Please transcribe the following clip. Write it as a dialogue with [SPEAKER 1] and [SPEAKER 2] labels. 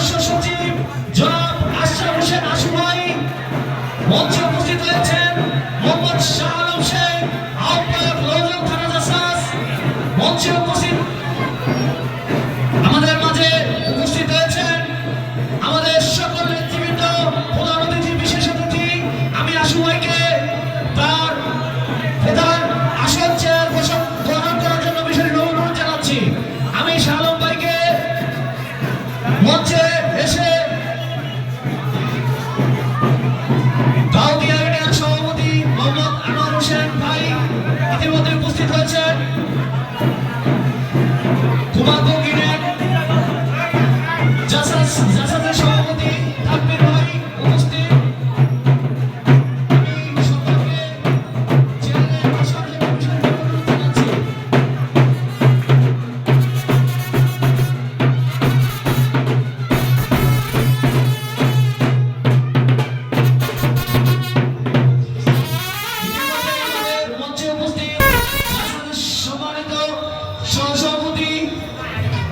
[SPEAKER 1] সদস্য সচিব জনাব আশরাফ হোসেন উপস্থিত হয়েছেন মোহাম্মদ শাহ আলম শেখ উপস্থিত আমাদের মাঝে উপস্থিত হয়েছেন আমাদের সকল নেতৃবৃন্দ, প্রধান অতিথি, বিশেষ অতিথি। আমি আশু তার প্রধান আসন চেয়ার বসন, গ্রহণ করার জন্য অনুরোধ জানাচ্ছি। আমি শাহ আলম ভাইকে মঞ্চে হুমায়ুন গ্রিনের জাসাস জাসাসের সভাপতি তাকবীর ভাই উপস্থিত সম্মানিত সহসভাপতি